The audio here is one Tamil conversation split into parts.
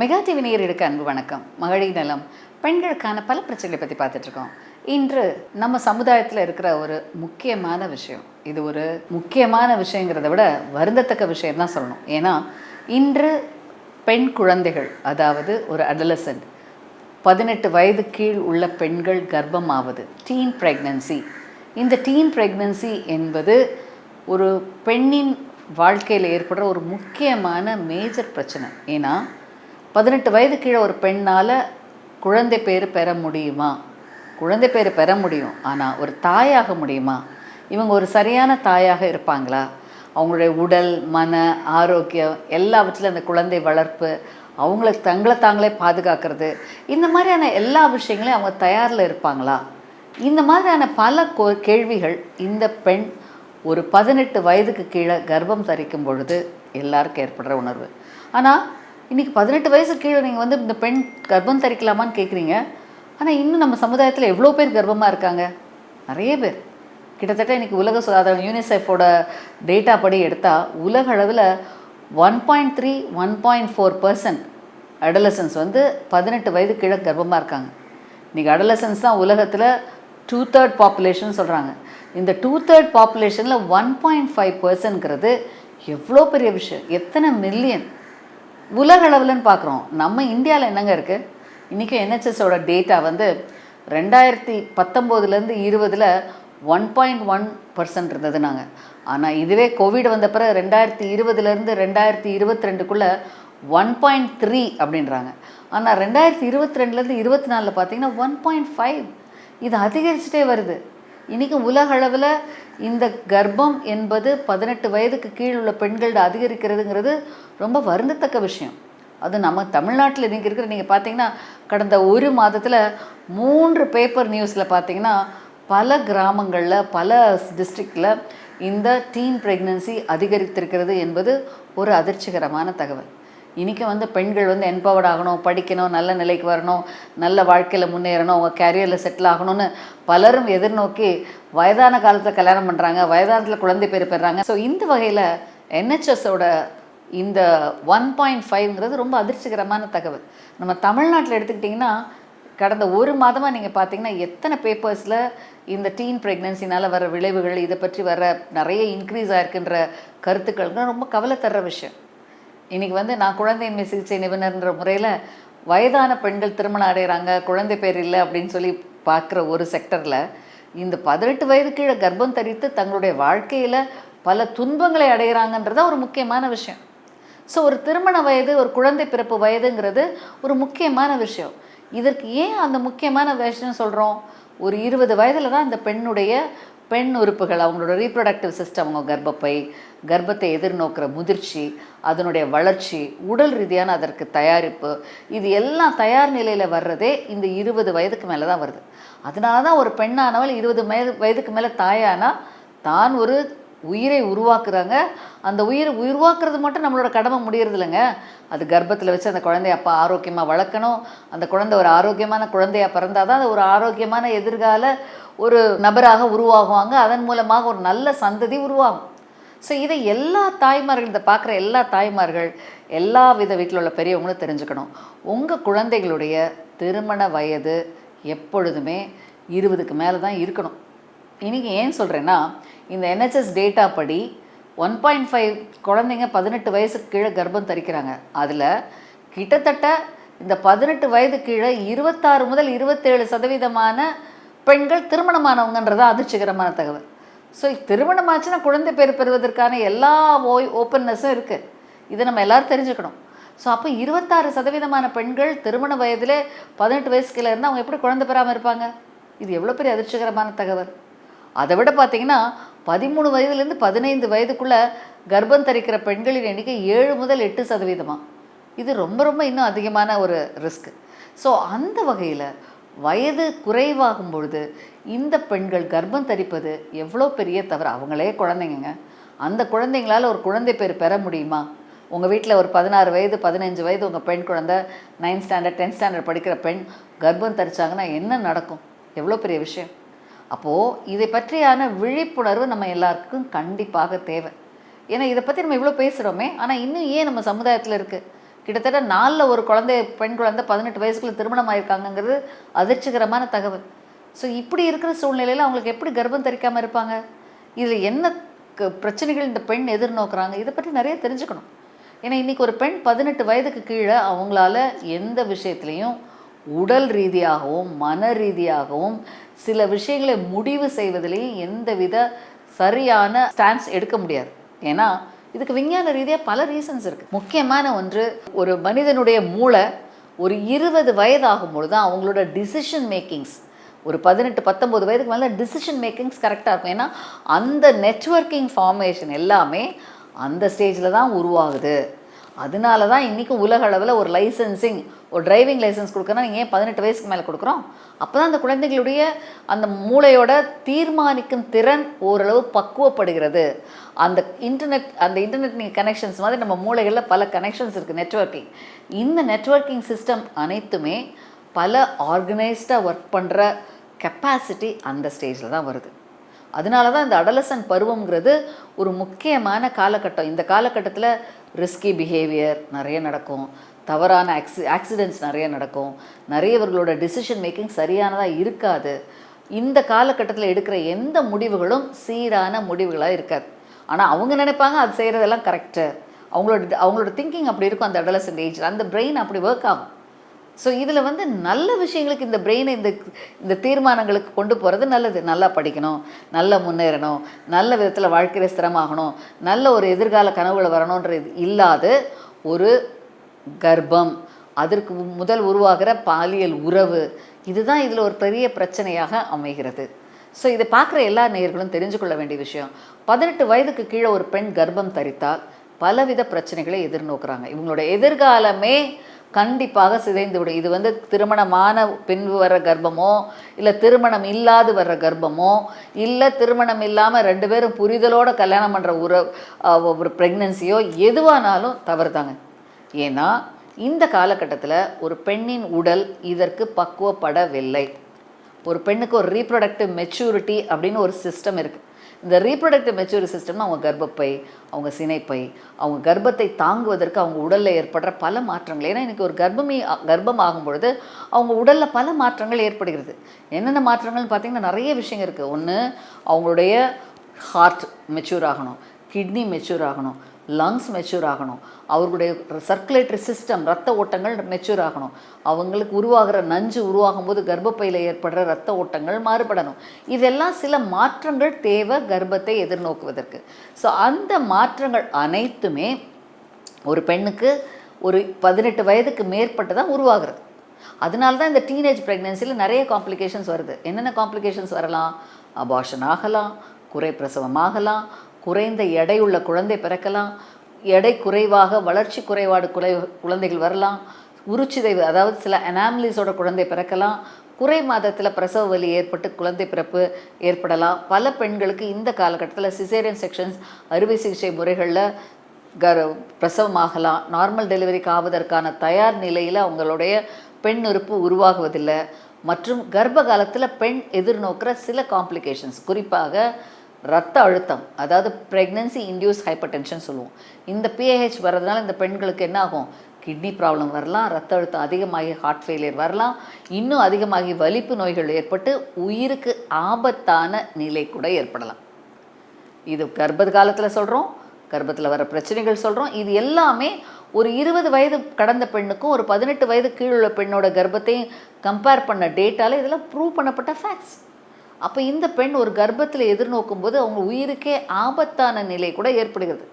மெகா டிவி நேயர்களுக்கு அன்பு வணக்கம். மகளிர் நலம். பெண்களுக்கான பல பிரச்சனைகளை பற்றி பார்த்துட்ருக்கோம். இன்று நம்ம சமுதாயத்தில் இருக்கிற ஒரு முக்கியமான விஷயம். இது ஒரு முக்கியமான விஷயங்கிறத விட வருந்தத்தக்க விஷயம் தான் சொல்லணும். ஏன்னா இன்று பெண் குழந்தைகள் அதாவது ஒரு அடலசன்ட் பதினெட்டு வயது கீழ் உள்ள பெண்கள் கர்ப்பமாவது டீன் ப்ரெக்னன்சி இந்த டீன் ப்ரெக்னன்சி என்பது ஒரு பெண்ணின் வாழ்க்கையில் ஏற்படுற ஒரு முக்கியமான மேஜர் பிரச்சனை. ஏன்னா பதினெட்டு வயது கீழே ஒரு பெண்ணால் குழந்தை பேர் பெற முடியுமா? குழந்தை பேர் பெற முடியும். ஆனால் ஒரு தாயாக முடியுமா? இவங்க ஒரு சரியான தாயாக இருப்பாங்களா? அவங்களுடைய உடல் மன ஆரோக்கியம் எல்லாவற்றிலும் அந்த குழந்தை வளர்ப்பு அவங்களுக்கு தங்களை தாங்களே பாதுகாக்கிறது இந்த மாதிரியான எல்லா விஷயங்களையும் அவங்க தயாரில் இருப்பாங்களா? இந்த மாதிரியான பல கோ கேள்விகள் இந்த பெண் ஒரு பதினெட்டு வயதுக்கு கீழே கர்ப்பம் தரிக்கும் பொழுது எல்லாருக்கும் ஏற்படுற உணர்வு. ஆனால் இன்றைக்கி பதினெட்டு வயசு கீழே நீங்கள் வந்து இந்த பெண் கர்ப்பம் தரிக்கலாமான்னு கேட்குறீங்க ஆனால் இன்னும் நம்ம சமுதாயத்தில் எவ்வளோ பேர் கர்ப்பமாக இருக்காங்க? நிறைய பேர். கிட்டத்தட்ட இன்றைக்கி உலக சுகாதாரம் யூனிசெஃபோட டேட்டா படி எடுத்தால் உலக அளவில் one point three one point four percent adolescents வந்து பதினெட்டு வயது கீழே கர்ப்பமாக இருக்காங்க. இன்றைக்கி அடலசன்ஸ் தான் உலகத்தில் டூ தேர்ட் பாப்புலேஷன் சொல்கிறாங்க இந்த டூ தேர்ட் பாப்புலேஷனில் ஒன் பாயிண்ட் ஃபைவ் பர்சன்ட்ங்கிறது எவ்வளோ பெரிய விஷயம்? எத்தனை மில்லியன் உலக அளவில்னு பார்க்குறோம். நம்ம இந்தியாவில் என்னங்க இருக்குது இன்றைக்கும் என்ஹெச்எஸோட டேட்டா வந்து ரெண்டாயிரத்தி பத்தொம்போதுலேருந்து இருபதில் ஒன் பாயிண்ட் ஒன் பர்சன்ட் இருந்தது நாங்கள் ஆனால் இதுவே கோவிட் வந்த பிறகு ரெண்டாயிரத்தி இருபதுலேருந்து ரெண்டாயிரத்தி இருபத்தி ரெண்டுக்குள்ளே ஒன் பாயிண்ட் த்ரீ அப்படின்றாங்க. ஆனால் ரெண்டாயிரத்தி இருபத்தி ரெண்டுலேருந்து இருபத்தி நாலில் பார்த்தீங்கன்னா ஒன் பாயிண்ட் ஃபைவ். இது அதிகரிச்சுட்டே வருது. இன்றைக்கும் உலக அளவில் இந்த கர்ப்பம் என்பது பதினெட்டு வயதுக்கு கீழ் உள்ள பெண்கள்ட அதிகரிக்கிறதுங்கிறது ரொம்ப வருந்தத்தக்க விஷயம். அது நம்ம தமிழ்நாட்டில் இன்றைக்கி இருக்கிற நீங்கள் பார்த்தீங்கன்னா கடந்த ஒரு மாதத்தில் மூன்று பேப்பர் நியூஸில் பார்த்தீங்கன்னா பல கிராமங்களில் பல டிஸ்ட்ரிக்டில் இந்த டீன் ப்ரெக்னன்சி அதிகரித்திருக்கிறது என்பது ஒரு அதிர்ச்சிகரமான தகவல். இன்றைக்கி வந்து பெண்கள் வந்து என்பவர்ட் ஆகணும் படிக்கணும் நல்ல நிலைக்கு வரணும் நல்ல வாழ்க்கையில் முன்னேறணும் அவங்க கேரியரில் செட்டில் ஆகணும்னு பலரும் எதிர்நோக்கி வயதான காலத்தில் கல்யாணம் பண்ணுறாங்க வயதானத்தில் குழந்தை பேர் பெறாங்க. ஸோ இந்த வகையில் என்ஹெச்எஸோட இந்த ஒன் பாயிண்ட் ஃபைவ்ங்கிறது ரொம்ப அதிர்ச்சிகரமான தகவல். நம்ம தமிழ்நாட்டில் எடுத்துக்கிட்டிங்கன்னா கடந்த ஒரு மாதமாக நீங்கள் பார்த்தீங்கன்னா எத்தனை பேப்பர்ஸில் இந்த டீன் ப்ரெக்னென்சினால் வர விளைவுகள் இதை பற்றி வர நிறைய இன்க்ரீஸ் ஆயிருக்குன்ற கருத்துக்கள்லாம் ரொம்ப கவலை தர்ற விஷயம். இன்றைக்கி வந்து நான் குழந்தையின்மை சிகிச்சை நிபுணர்ன்ற முறையில் வயதான பெண்கள் திருமணம் அடைகிறாங்க குழந்தை பேர் இல்லை அப்படின்னு சொல்லி பார்க்குற ஒரு செக்டரில் இந்த பதினெட்டு வயது கீழே கர்ப்பம் தரித்து தங்களுடைய வாழ்க்கையில் பல துன்பங்களை அடைகிறாங்கன்றது ஒரு முக்கியமான விஷயம். ஸோ ஒரு திருமண வயது ஒரு குழந்தை பிறப்பு வயதுங்கிறது ஒரு முக்கியமான விஷயம். இதற்கு ஏன் அந்த முக்கியமான விஷயம் சொல்கிறோம் ஒரு இருபது வயதில் தான் இந்த பெண்ணுடைய பெண் உறுப்புகள் அவங்களோட ரீப்ரொடக்டிவ் சிஸ்டம் அவங்க கர்ப்பப்பை கர்ப்பத்தை எதிர்நோக்கிற முதிர்ச்சி அதனுடைய வளர்ச்சி உடல் ரீதியான அதற்கு தயாரிப்பு இது எல்லாம் தயார் நிலையில் வர்றதே இந்த இருபது வயதுக்கு மேலே தான் வருது. அதனால தான் ஒரு பெண்ணானவள் இருபது வயது வயதுக்கு மேலே தாயானா தான் ஒரு உயிரை உருவாக்குறாங்க. அந்த உயிரை உருவாக்குறது மட்டும் நம்மளோட கடமை முடியறது இல்லைங்க. அது கர்ப்பத்தில் வச்சு அந்த குழந்தைய அப்பா ஆரோக்கியமாக வளர்க்கணும். அந்த குழந்தை ஒரு ஆரோக்கியமான குழந்தையாக பிறந்தால் தான் அது ஒரு ஆரோக்கியமான எதிர்கால ஒரு நபராக உருவாகுவாங்க. அதன் மூலமாக ஒரு நல்ல சந்ததி உருவாகும். ஸோ இதை எல்லா தாய்மார்கள் இதை பார்க்குற எல்லா தாய்மார்கள் எல்லா வித வீட்டில் உள்ள பெரியவங்களும் தெரிஞ்சுக்கணும். உங்கள் குழந்தைகளுடைய திருமண வயது எப்பொழுதுமே இருபதுக்கு மேலே தான் இருக்கணும். இன்றைக்கி ஏன் சொல்கிறேன்னா இந்த என்ஹெச்எஸ் டேட்டா படி ஒன் பாயிண்ட் ஃபைவ் குழந்தைங்க பதினெட்டு வயசுக்கு கீழே கர்ப்பம் தரிக்கிறாங்க. அதில் கிட்டத்தட்ட இந்த பதினெட்டு வயது கீழே இருபத்தாறு முதல் இருபத்தேழு சதவீதமான பெண்கள் திருமணமானவங்கன்றதான் அதிர்ச்சிகரமான தகவல். ஸோ திருமணமாச்சுன்னா குழந்தை பேர் பெறுவதற்கான எல்லா ஓய் ஓப்பன்னஸும் இருக்குது இதை நம்ம எல்லோரும் தெரிஞ்சுக்கணும். ஸோ அப்போ இருபத்தாறு சதவீதமான பெண்கள் திருமண வயதில் பதினெட்டு வயசுக்குள்ள இருந்தால் அவங்க எப்படி குழந்தை பெறாமல் இருப்பாங்க? இது எவ்வளோ பெரிய அதிர்ச்சிகரமான தகவல். அதை விட பார்த்தீங்கன்னா பதிமூணு வயதுலேருந்து பதினைந்து வயதுக்குள்ளே கர்ப்பம் தரிக்கிற பெண்களின் எண்ணிக்கை ஏழு முதல் எட்டு சதவீதமாக இது ரொம்ப ரொம்ப இன்னும் அதிகமான ஒரு ரிஸ்க் ஸோ அந்த வகையில் வயது குறைவாகும் பொழுது இந்த பெண்கள் கர்ப்பம் தரிப்பது எவ்வளோ பெரிய தவறு? அவங்களே குழந்தைங்க அந்த குழந்தைங்களால் ஒரு குழந்தை பேர் பெற முடியுமா? உங்கள் வீட்டில் ஒரு பதினாறு வயது பதினஞ்சு வயது உங்கள் பெண் குழந்தை நைன்த் ஸ்டாண்டர்ட் டென்த் ஸ்டாண்டர்ட் படிக்கிற பெண் கர்ப்பம் தரிச்சாங்கன்னா என்ன நடக்கும்? எவ்வளோ பெரிய விஷயம்? அப்போது இதை பற்றியான விழிப்புணர்வு நம்ம எல்லாருக்கும் கண்டிப்பாக தேவை. ஏன்னா இதை பற்றி நம்ம இவ்வளோ பேசுகிறோமே ஆனால் இன்னும் ஏன் நம்ம சமுதாயத்தில் இருக்குது கிட்டத்தட்ட நாலில் ஒரு குழந்தை பெண் குழந்தை பதினெட்டு வயசுக்குள்ள திருமணம் ஆயிருக்காங்கங்கிறது அதிர்ச்சிகரமான தகவல். ஸோ இப்படி இருக்கிற சூழ்நிலையில் அவங்களுக்கு எப்படி கர்ப்பம் தரிக்காமல் இருப்பாங்க? இதில் என்ன க- பிரச்சனைகள் இந்த பெண் எதிர்நோக்குறாங்க? இதை பற்றி நிறைய தெரிஞ்சுக்கணும். ஏன்னா இன்றைக்கி ஒரு பெண் பதினெட்டு வயதுக்கு கீழே அவங்களால எந்த விஷயத்துலையும் உடல் ரீதியாகவும் மன ரீதியாகவும் சில விஷயங்களை முடிவு செய்வதிலையும் எந்தவித சரியான ஸ்டான்ஸ் எடுக்க முடியாது. ஏன்னா இதுக்கு விஞ்ஞான ரீதியாக பல ரீசன்ஸ் இருக்குது முக்கியமான ஒன்று ஒரு மனிதனுடைய மூளை ஒரு இருபது வயதாகும் பொழுது தான் அவங்களோட டிசிஷன் மேக்கிங்ஸ் ஒரு பதினெட்டு பத்தொம்போது வயதுக்கு மேலே டிசிஷன் மேக்கிங்ஸ் கரெக்டாக இருக்கும். ஏன்னா அந்த நெட்வொர்க்கிங் ஃபார்மேஷன் எல்லாமே அந்த ஸ்டேஜில் தான் உருவாகுது. அதனால தான் இன்றைக்கும் உலக அளவில் ஒரு லைசன்சிங் ஒரு டிரைவிங் லைசன்ஸ் கொடுக்கறனா நீங்கள் ஏன் பதினெட்டு வயசுக்கு மேலே கொடுக்குறோம்? அப்போ தான் அந்த குழந்தைகளுடைய அந்த மூளையோட தீர்மானிக்கும் திறன் ஓரளவு பக்குவப்படுகிறது. அந்த இன்டர்நெட் அந்த இன்டர்நெட் நீங்கள் கனெக்ஷன்ஸ் மாதிரி நம்ம மூளைகளில் பல கனெக்ஷன்ஸ் இருக்குது நெட்வொர்க்கிங் இந்த நெட்வொர்க்கிங் சிஸ்டம் அனைத்துமே பல ஆர்கனைஸ்டாக ஒர்க் பண்ணுற கெப்பாசிட்டி அந்த ஸ்டேஜில் தான் வருது. அதனால தான் இந்த அடலசன் பருவங்கிறது ஒரு முக்கியமான காலகட்டம். இந்த காலகட்டத்தில் ரிஸ்கி பிஹேவியர் நிறைய நடக்கும். தவறான ஆக்சி ஆக்சிடென்ட்ஸ் நிறைய நடக்கும். நிறையவர்களோட டிசிஷன் மேக்கிங் சரியானதாக இருக்காது. இந்த காலகட்டத்தில் எடுக்கிற எந்த முடிவுகளும் சீரான முடிவுகளாக இருக்காது. ஆனால் அவங்க நினைப்பாங்க அது செய்கிறதெல்லாம் கரெக்டு அவங்களோட அவங்களோட திங்கிங் அப்படி இருக்கும் அந்த அடலசன் ஏஜில் அந்த பிரெயின் அப்படி ஒர்க் ஆகும். ஸோ இதில் வந்து நல்ல விஷயங்களுக்கு இந்த பிரெயினை இந்த இந்த தீர்மானங்களுக்கு கொண்டு போகிறது நல்லது. நல்லா படிக்கணும் நல்லா முன்னேறணும் நல்ல விதத்தில் வாழ்க்கையில் ஸ்திரமாகணும் நல்ல ஒரு எதிர்கால கனவுகளை வரணுன்றது இல்லாது ஒரு கர்ப்பம் அதற்கு முதல் உருவாகிற பாலியல் உறவு இதுதான் இதில் ஒரு பெரிய பிரச்சனையாக அமைகிறது. ஸோ இதை பார்க்குற எல்லா நேயர்களும் தெரிஞ்சு கொள்ள வேண்டிய விஷயம் பதினெட்டு வயதுக்கு கீழே ஒரு பெண் கர்ப்பம் தரித்தால் பலவித பிரச்சனைகளை எதிர்நோக்குறாங்க. இவங்களோட எதிர்காலமே கண்டிப்பாக சிதைந்து விடும் இது வந்து திருமணமான பின்பு வர்ற கர்ப்பமோ இல்லை திருமணம் இல்லாது வர்ற கர்ப்பமோ இல்லை திருமணம் இல்லாமல் ரெண்டு பேரும் புரிதலோட கல்யாணம் பண்ணுற உற ஒரு ப்ரெக்னன்சியோ எதுவானாலும் தவறுதாங்க. ஏன்னா இந்த காலகட்டத்தில் ஒரு பெண்ணின் உடல் இதற்கு பக்குவப்படவில்லை. ஒரு பெண்ணுக்கு ஒரு ரீப்ரொடக்டிவ் மெச்சூரிட்டி அப்படின்னு ஒரு சிஸ்டம் இருக்குது இந்த ரீப்ரொடக்டிவ் மெச்சூரி சிஸ்டம்னா அவங்க கர்ப்பப்பை அவங்க சினைப்பை அவங்க கர்ப்பத்தை தாங்குவதற்கு அவங்க உடலில் ஏற்படுற பல மாற்றங்கள். ஏன்னா இன்றைக்கி ஒரு கர்ப்பமே கர்ப்பம் ஆகும் பொழுது அவங்க உடலில் பல மாற்றங்கள் ஏற்படுகிறது. என்னென்ன மாற்றங்கள்னு பார்த்தீங்கன்னா நிறைய விஷயங்கள் இருக்குது ஒன்று அவங்களுடைய ஹார்ட் மெச்சூர் ஆகணும் கிட்னி மெச்சூர் ஆகணும் லங்ஸ் மெச்சூர் ஆகணும். அவர்களுடைய சர்க்குலேட்டரி சிஸ்டம் ரத்த ஓட்டங்கள் மெச்சூர் ஆகணும். அவங்களுக்கு உருவாகிற நஞ்சு உருவாகும் போது கர்ப்பப்பையில் ஏற்படுற ரத்த ஓட்டங்கள் மாறுபடணும். இதெல்லாம் சில மாற்றங்கள் தேவை கர்ப்பத்தை எதிர்நோக்குவதற்கு. ஸோ அந்த மாற்றங்கள் அனைத்துமே ஒரு பெண்ணுக்கு ஒரு பதினெட்டு வயதுக்கு மேற்பட்டு தான் உருவாகிறது. அதனால தான் இந்த டீனேஜ் ப்ரெக்னென்சியில் நிறைய காம்ப்ளிகேஷன்ஸ் வருது. என்னென்ன காம்ப்ளிகேஷன்ஸ் வரலாம்? அபாஷன் ஆகலாம் குறை பிரசவம் ஆகலாம் குறைந்த எடையுள்ள குழந்தை பிறக்கலாம். எடை குறைவாக வளர்ச்சி குறைபாடு குலை குழந்தைகள் வரலாம். உருச்சிதைவு அதாவது சில அனாமலிஸோட குழந்தை பிறக்கலாம். குறை மாதத்தில் பிரசவ வலி ஏற்பட்டு குழந்தை பிறப்பு ஏற்படலாம். பல பெண்களுக்கு இந்த காலகட்டத்தில் சிசேரியன் செக்ஷன்ஸ் அறுவை சிகிச்சை முறைகளில் கர் பிரசவமாகலாம். நார்மல் டெலிவரிக்கு ஆவதற்கான தயார் நிலையில் அவங்களுடைய பெண் உறுப்பு உருவாகுவதில்லை. மற்றும் கர்ப்ப காலத்தில் பெண் எதிர்நோக்கிற சில காம்ப்ளிகேஷன்ஸ் குறிப்பாக ரத்த அழுத்தம் அதாவது ப்ரெக்னன்சி இன்டியூஸ் ஹைப்பர் டென்ஷன் சொல்லுவோம். இந்த பிஏஹெச் வர்றதுனால இந்த பெண்களுக்கு என்ன ஆகும்? கிட்னி ப்ராப்ளம் வரலாம் ரத்த அழுத்தம் அதிகமாகி ஹார்ட் ஃபெயிலியர் வரலாம். இன்னும் அதிகமாகி வலிப்பு நோய்கள் ஏற்பட்டு உயிருக்கு ஆபத்தான நிலை கூட ஏற்படலாம். இது கர்ப்ப காலத்தில் சொல்கிறோம் கர்ப்பத்தில் வர பிரச்சனைகள் சொல்கிறோம் இது எல்லாமே ஒரு இருபது வயது கடந்த பெண்ணுக்கும் ஒரு பதினெட்டு வயது கீழுள்ள பெண்ணோட கர்ப்பத்தையும் கம்பேர் பண்ண டேட்டால இதெல்லாம் ப்ரூவ் பண்ணப்பட்ட ஃபேக்ட்ஸ் அப்போ இந்த பெண் ஒரு கர்ப்பத்தில் எதிர்நோக்கும் போது அவங்க உயிருக்கே ஆபத்தான நிலை கூட ஏற்படுகிறது.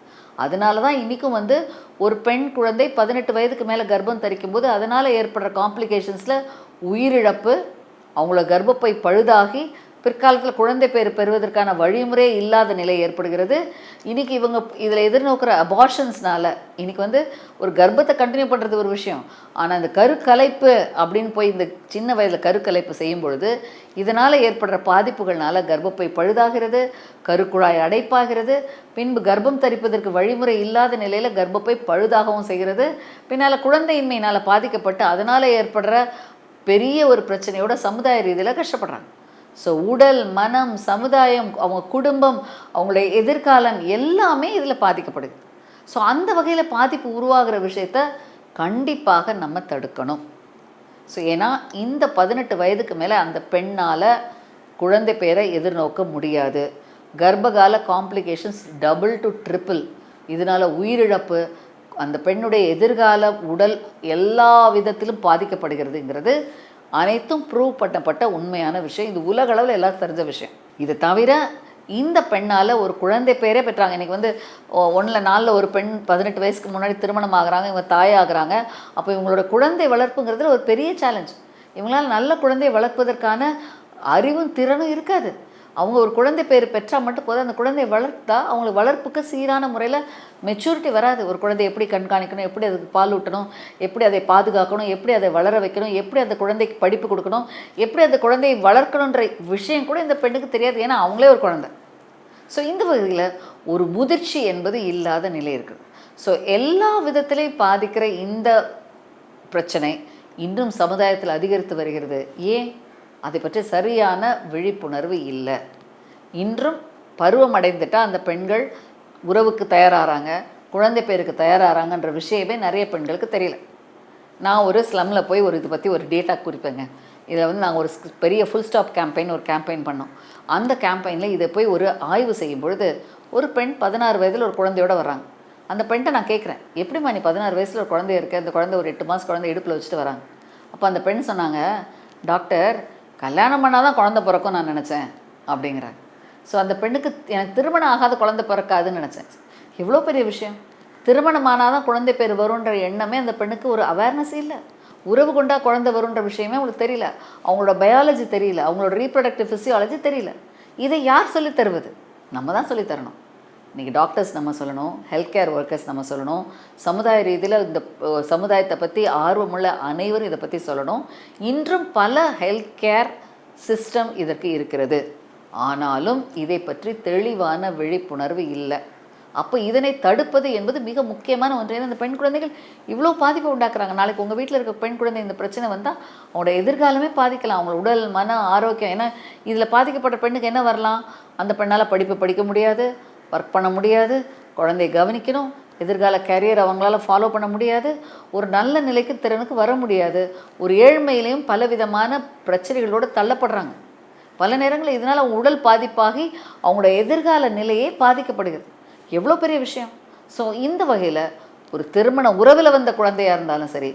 அதனால தான் இன்றைக்கும் வந்து ஒரு பெண் குழந்தை பதினெட்டு வயதுக்கு மேலே கர்ப்பம் தரிக்கும் போது அதனால் ஏற்படுற காம்ப்ளிகேஷன்ஸில் உயிரிழப்பு அவங்கள கர்ப்பப்பை பழுதாகி பிற்காலத்தில் குழந்தை பேர் பெறுவதற்கான வழிமுறையே இல்லாத நிலை ஏற்படுகிறது. இன்றைக்கி இவங்க இதில் எதிர்நோக்கிற அபார்ஷன்ஸ்னால் இன்றைக்கி வந்து ஒரு கர்ப்பத்தை கண்டினியூ பண்ணுறது ஒரு விஷயம். ஆனால் இந்த கருக்கலைப்பு அப்படின்னு போய் இந்த சின்ன வயதில் கருக்கலைப்பு செய்யும் பொழுது இதனால் ஏற்படுற பாதிப்புகள்னால் கர்ப்பப்பை பழுதாகிறது கருக்குழாய் அடைப்பாகிறது பின்பு கர்ப்பம் தரிப்பதற்கு வழிமுறை இல்லாத நிலையில் கர்ப்பப்பை பழுதாகவும் செய்கிறது. பின்னால் குழந்தையின்மையினால் பாதிக்கப்பட்டு அதனால் ஏற்படுற பெரிய ஒரு பிரச்சனையோட சமுதாய ரீதியில் கஷ்டப்படுறாங்க. ஸோ உடல் மனம் சமுதாயம் அவங்க குடும்பம் அவங்களுடைய எதிர்காலம் எல்லாமே இதில் பாதிக்கப்படுது. ஸோ அந்த வகையில் பாதிப்பு உருவாகிற விஷயத்த கண்டிப்பாக நம்ம தடுக்கணும். ஸோ ஏன்னா இந்த பதினெட்டு வயதுக்கு மேலே அந்த பெண்ணால் குழந்தை பேரை எதிர்நோக்க முடியாது. கர்ப்பகால காம்ப்ளிகேஷன்ஸ் டபுள் டு ட்ரிபிள் இதனால் உயிரிழப்பு அந்த பெண்ணுடைய எதிர்கால உடல் எல்லா விதத்திலும் பாதிக்கப்படுகிறதுங்கிறது அனைத்தும் ப்ரூவ் பண்ணப்பட்ட உண்மையான விஷயம். இது உலகளவில் எல்லாரும் தெரிஞ்ச விஷயம். இது தவிர இந்த பெண்ணால் ஒரு குழந்தை பேரே பெற்றாங்க. இன்றைக்கி வந்து ஒன்றில் நாளில் ஒரு பெண் பதினெட்டு வயசுக்கு முன்னாடி திருமணம் ஆகிறாங்க இவங்க தாயாகிறாங்க. அப்போ இவங்களோட குழந்தை வளர்ப்புங்கிறதுல ஒரு பெரிய சேலஞ்ச் இவங்களால் நல்ல குழந்தையை வளர்ப்பதற்கான அறிவும் திறனும் இருக்காது. அவங்க ஒரு குழந்தை பேர் பெற்றால் மட்டும் போதும். அந்த குழந்தையை வளர்த்தா அவங்களுக்கு வளர்ப்புக்கு சீரான முறையில் மெச்சூரிட்டி வராது. ஒரு குழந்தையை எப்படி கண்காணிக்கணும்? எப்படி அதுக்கு பால் ஊட்டணும்? எப்படி அதை பாதுகாக்கணும்? எப்படி அதை வளர வைக்கணும்? எப்படி அந்த குழந்தைக்கு படிப்பு கொடுக்கணும்? எப்படி அந்த குழந்தையை வளர்க்கணுன்ற விஷயம் கூட இந்த பெண்ணுக்கு தெரியாது. ஏன்னா அவங்களே ஒரு குழந்தை. ஸோ இந்த வகையில் ஒரு முதிர்ச்சி என்பது இல்லாத நிலை இருக்குது ஸோ எல்லா விதத்திலையும் பாதிக்கிற இந்த பிரச்சனை இன்னும் சமுதாயத்தில் அதிகரித்து வருகிறது. ஏன்? அதை பற்றி சரியான விழிப்புணர்வு இல்லை. இன்றும் பருவம் அடைந்துட்டால் அந்த பெண்கள் உறவுக்கு தயாராகிறாங்க குழந்தை பேருக்கு தயாராகிறாங்கன்ற விஷயமே நிறைய பெண்களுக்கு தெரியல. நான் ஒரு ஸ்லம்மில் போய் ஒரு இதை பற்றி ஒரு டேட்டா குறிப்பேங்க. இதில் வந்து நாங்கள் ஒரு பெரிய ஃபுல் ஸ்டாப் கேம்பெயின் ஒரு கேம்பெயின் பண்ணோம். அந்த கேம்பெயினில் இதை போய் ஒரு ஆய்வு செய்யும் பொழுது ஒரு பெண் பதினாறு வயதில் ஒரு குழந்தையோட வராங்க அந்த பெண்கிட்ட நான் கேட்குறேன் எப்படிம்மா நீ பதினாறு வயசில் ஒரு குழந்தை இருக்க? அந்த குழந்தை ஒரு எட்டு மாதம் குழந்தை இடுப்பில் வச்சுட்டு வராங்க. அப்போ அந்த பெண் சொன்னாங்க டாக்டர் கல்யாணம் பண்ணால் தான் குழந்த பிறக்கும் நான் நினச்சேன் அப்படிங்கிறாங்க ஸோ அந்த பெண்ணுக்கு எனக்கு திருமணம் ஆகாத குழந்தை பிறக்காதுன்னு நினச்சேன். எவ்வளோ பெரிய விஷயம். திருமணம் ஆனால் தான் குழந்தை பேர் வரும்ன்ற எண்ணமே அந்த பெண்ணுக்கு ஒரு அவேர்னஸ் இல்லை. உறவு கொண்டா குழந்தை வரும்ன்ற விஷயமே அவங்களுக்கு தெரியல. அவங்களோட பயாலஜி தெரியல. அவங்களோட ரீப்ரொடக்டிவ் ஃபிசியாலஜி தெரியல. இதை யார் சொல்லித் தருவது? நம்ம தான் சொல்லித்தரணும் இன்றைக்கி டாக்டர்ஸ் நம்ம சொல்லணும் ஹெல்த் கேர் ஒர்க்கர்ஸ் நம்ம சொல்லணும் சமுதாய ரீதியில் இந்த சமுதாயத்தை பற்றி ஆர்வமுள்ள அனைவரும் இதை பற்றி சொல்லணும். இன்றும் பல ஹெல்த் கேர் சிஸ்டம் இதற்கு இருக்கிறது. ஆனாலும் இதை பற்றி தெளிவான விழிப்புணர்வு இல்லை. அப்போ இதனை தடுப்பது என்பது மிக முக்கியமான ஒன்று. ஏன்னா இந்த பெண் குழந்தைகள் இவ்வளோ பாதிப்பை உண்டாக்குறாங்க. நாளைக்கு உங்கள் வீட்டில் இருக்க பெண் குழந்தை இந்த பிரச்சனை வந்தால் அவங்களோட எதிர்காலமே பாதிக்கலாம். அவங்களோட உடல் மன ஆரோக்கியம் ஏன்னா இதில் பாதிக்கப்பட்ட பெண்ணுக்கு என்ன வரலாம்? அந்த பெண்ணால் படிப்பு படிக்க முடியாது. ஒர்க் பண்ண முடியாது. குழந்தையை கவனிக்கணும். எதிர்கால கேரியர் அவங்களால ஃபாலோ பண்ண முடியாது. ஒரு நல்ல நிலைக்கு திறனுக்கு வர முடியாது. ஒரு ஏழ்மையிலையும் பலவிதமான பிரச்சனைகளோடு தள்ளப்படுறாங்க. பல நேரங்களில் இதனால் உடல் பாதிப்பாகி அவங்களோட எதிர்கால நிலையே பாதிக்கப்படுகிறது. எவ்வளோ பெரிய விஷயம். ஸோ இந்த வகையில் ஒரு திருமண உறவில் வந்த குழந்தையாக இருந்தாலும் சரி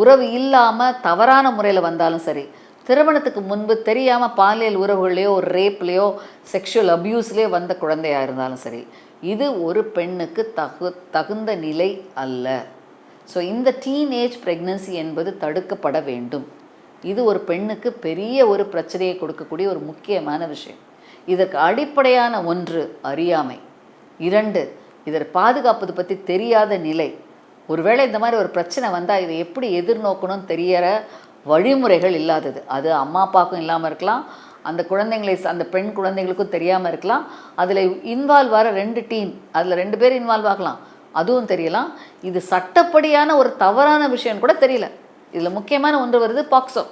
உறவு இல்லாமல் தவறான முறையில் வந்தாலும் சரி திருமணத்துக்கு முன்பு தெரியாமல் பாலியல் உறவுகள்லையோ ஒரு ரேப்லேயோ செக்ஷுவல் அப்யூஸ்லேயோ வந்த குழந்தையாக இருந்தாலும் சரி இது ஒரு பெண்ணுக்கு தகு தகுந்த நிலை அல்ல. ஸோ இந்த டீனேஜ் ப்ரெக்னன்சி என்பது தடுக்கப்பட வேண்டும். இது ஒரு பெண்ணுக்கு பெரிய ஒரு பிரச்சனையை கொடுக்கக்கூடிய ஒரு முக்கியமான விஷயம். இதற்கு அடிப்படையான ஒன்று அறியாமை. இரண்டு இதர் பாதுகாப்பது பற்றி தெரியாத நிலை. ஒருவேளை இந்த மாதிரி ஒரு பிரச்சனை வந்தால் இதை எப்படி எதிர்நோக்கணும்னு தெரியற வழிமுறைகள் இல்லாதது. அது அம்மா அப்பாவுக்கும் இல்லாமல் இருக்கலாம். அந்த குழந்தைங்களை அந்த பெண் குழந்தைகளுக்கும் தெரியாமல் இருக்கலாம். அதில் இன்வால்வ் ஆகிற ரெண்டு டீம் அதில் ரெண்டு பேர் இன்வால்வ் ஆகலாம். அதுவும் தெரியலாம். இது சட்டப்படியான ஒரு தவறான விஷயம் கூட தெரியல. இதில் முக்கியமான ஒன்று வருது பாக்ஸோ.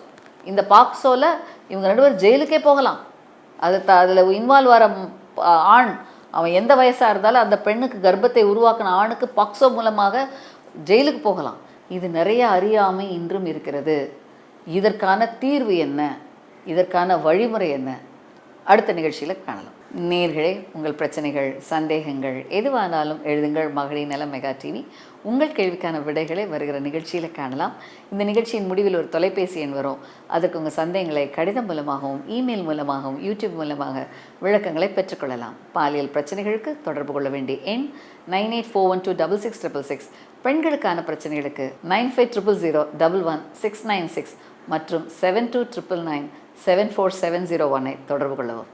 இந்த பாக்ஸோவில் இவங்க ரெண்டு பேரும் ஜெயிலுக்கே போகலாம். அது த அதில் இன்வால்வ் ஆகிற ஆண் அவன் எந்த வயசாக இருந்தாலும் அந்த பெண்ணுக்கு கர்ப்பத்தை உருவாக்கின ஆணுக்கு பாக்ஸோ மூலமாக ஜெயிலுக்கு போகலாம். இது நிறைய அறியாமை இன்றும் இருக்கிறது. இதற்கான தீர்வு என்ன? இதற்கான வழிமுறை என்ன? அடுத்த நிகழ்ச்சியில் காணலாம். நேர்களே உங்கள் பிரச்சனைகள் சந்தேகங்கள் எதுவானாலும் எழுதுங்கள் மகளிர் நல மெகா டிவி. உங்கள் கேள்விக்கான விடைகளை வருகிற நிகழ்ச்சியில் காணலாம். இந்த நிகழ்ச்சியின் முடிவில் ஒரு தொலைபேசி எண் வரும். அதற்கு உங்கள் சந்தேகங்களை கடிதம் மூலமாகவும் இமெயில் மூலமாகவும் யூடியூப் மூலமாக விளக்கங்களை பெற்றுக்கொள்ளலாம். பாலியல் பிரச்சனைகளுக்கு தொடர்பு கொள்ள வேண்டிய எண் nine eight four one two double six triple six. பெண்களுக்கான பிரச்சனைகளுக்கு nine five triple zero double one six nine six. மற்றும் seven two triple nine seven four seven zero ஒன்னை தொடர்பு கொள்ளவும்.